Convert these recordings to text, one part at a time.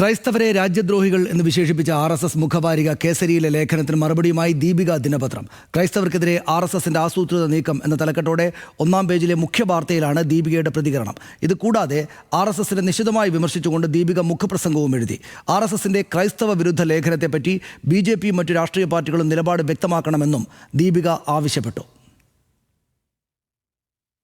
ക്രൈസ്തവരെ രാജ്യദ്രോഹികൾ എന്ന് വിശേഷിപ്പിച്ച ആർ എസ് എസ് മുഖവാരിക കേസരിയിലെ ലേഖനത്തിന് മറുപടിയുമായി ദീപിക ദിനപത്രം. ക്രൈസ്തവർക്കെതിരെ ആർ എസ് എസിന്റെ ആസൂത്രിത നീക്കം എന്ന തലക്കെട്ടോടെ ഒന്നാം പേജിലെ മുഖ്യ വാർത്തയിലാണ് ദീപികയുടെ പ്രതികരണം. ഇത് കൂടാതെ ആർ എസ് എസിനെ നിശിതമായി വിമർശിച്ചുകൊണ്ട് ദീപിക മുഖപ്രസംഗവും എഴുതി. ആർ എസ് എസിന്റെ ക്രൈസ്തവ വിരുദ്ധ ലേഖനത്തെപ്പറ്റി ബി ജെ പിയും മറ്റു രാഷ്ട്രീയ പാർട്ടികളും നിലപാട് വ്യക്തമാക്കണമെന്നും ദീപിക ആവശ്യപ്പെട്ടു.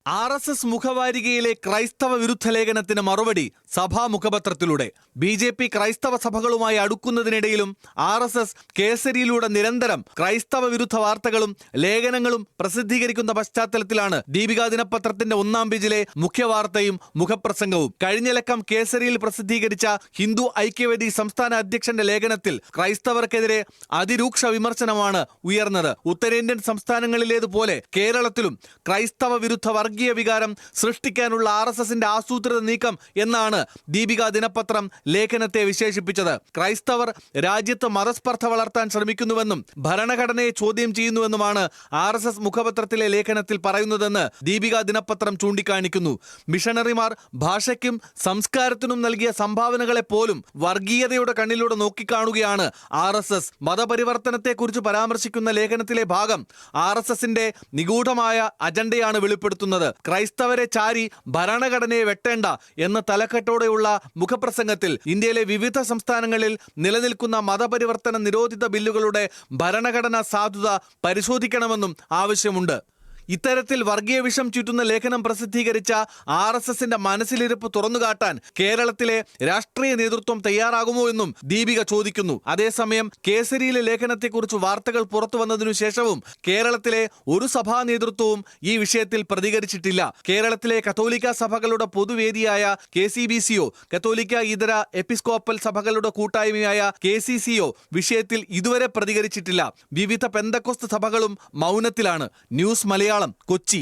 ആർ എസ് എസ് മുഖവാരികയിലെ ക്രൈസ്തവ വിരുദ്ധ ലേഖനത്തിന് മറുപടി സഭാ മുഖപത്രത്തിലൂടെ. ബി ജെ പി ക്രൈസ്തവ സഭകളുമായി അടുക്കുന്നതിനിടയിലും ആർ എസ് എസ് കേസരിയിലൂടെ നിരന്തരം ക്രൈസ്തവ വിരുദ്ധ വാർത്തകളും ലേഖനങ്ങളും പ്രസിദ്ധീകരിക്കുന്ന പശ്ചാത്തലത്തിലാണ് ദീപിക ദിനപത്രത്തിന്റെ ഒന്നാം പേജിലെ മുഖ്യവാർത്തയും മുഖപ്രസംഗവും. കഴിഞ്ഞ ലക്കം കേസരിയിൽ പ്രസിദ്ധീകരിച്ച ഹിന്ദു ഐക്യവേദി സംസ്ഥാന അധ്യക്ഷന്റെ ലേഖനത്തിൽ ക്രൈസ്തവർക്കെതിരെ അതിരൂക്ഷ വിമർശനമാണ് ഉയർന്നത്. ഉത്തരേന്ത്യൻ സംസ്ഥാനങ്ങളിലേതുപോലെ കേരളത്തിലും ക്രൈസ്തവ വിരുദ്ധ വർഗീയ വികാരം സൃഷ്ടിക്കാനുള്ള ആർ എസ് എസിന്റെ ആസൂത്രിത നീക്കം എന്നാണ് ദീപിക ദിനപത്രം ലേഖനത്തെ വിശേഷിപ്പിച്ചത്. ക്രൈസ്തവർ രാജ്യത്ത് മതസ്പർദ്ധ വളർത്താൻ ശ്രമിക്കുന്നുവെന്നും ഭരണഘടനയെ ചോദ്യം ചെയ്യുന്നുവെന്നുമാണ് ആർ എസ് എസ് മുഖപത്രത്തിലെ ലേഖനത്തിൽ പറയുന്നതെന്ന് ദീപിക ദിനപത്രം ചൂണ്ടിക്കാണിക്കുന്നു. മിഷണറിമാർ ഭാഷയ്ക്കും സംസ്കാരത്തിനും നൽകിയ സംഭാവനകളെ പോലും വർഗീയതയുടെ കണ്ണിലൂടെ നോക്കിക്കാണുകയാണ് ആർ എസ് എസ് മതപരിവർത്തനത്തെക്കുറിച്ച് പരാമർശിക്കുന്ന ലേഖനത്തിലെ ഭാഗം ആർ എസ് എസിന്റെ നിഗൂഢമായ അജണ്ടയാണ് വെളിപ്പെടുത്തുന്നത്. ക്രൈസ്തവരെ ചാരി ഭരണഘടനയെ വെട്ടേണ്ട എന്ന തലക്കെട്ടോടെയുള്ള മുഖപ്രസംഗത്തിൽ ഇന്ത്യയിലെ വിവിധ സംസ്ഥാനങ്ങളിൽ നിലനിൽക്കുന്ന മതപരിവർത്തന നിരോധിത ബില്ലുകളുടെ ഭരണഘടനാ സാധുത പരിശോധിക്കണമെന്നും ആവശ്യമുണ്ട്. ഇത്തരത്തിൽ വർഗീയ വിഷം ചുറ്റുന്ന ലേഖനം പ്രസിദ്ധീകരിച്ച ആർ എസ് എസിന്റെ മനസ്സിലിരിപ്പ് തുറന്നുകാട്ടാൻ കേരളത്തിലെ രാഷ്ട്രീയ നേതൃത്വം തയ്യാറാകുമോ എന്നും ദീപിക ചോദിക്കുന്നു. അതേസമയം കേസരിയിലെ ലേഖനത്തെക്കുറിച്ച് വാർത്തകൾ പുറത്തു വന്നതിനു ശേഷവും കേരളത്തിലെ ഒരു സഭാ നേതൃത്വവും ഈ വിഷയത്തിൽ പ്രതികരിച്ചിട്ടില്ല. കേരളത്തിലെ കത്തോലിക്ക സഭകളുടെ പൊതുവേദിയായ കെ സി ബി സിയോ കത്തോലിക്ക ഇതര എപ്പിസ്കോപ്പൽ സഭകളുടെ കൂട്ടായ്മയായ കെ സി സിയോ വിഷയത്തിൽ ഇതുവരെ പ്രതികരിച്ചിട്ടില്ല. വിവിധ പെന്തക്കോസ്ത് സഭകളും മൗനത്തിലാണ്. ന്യൂസ് മലയാളം കൊച്ചി.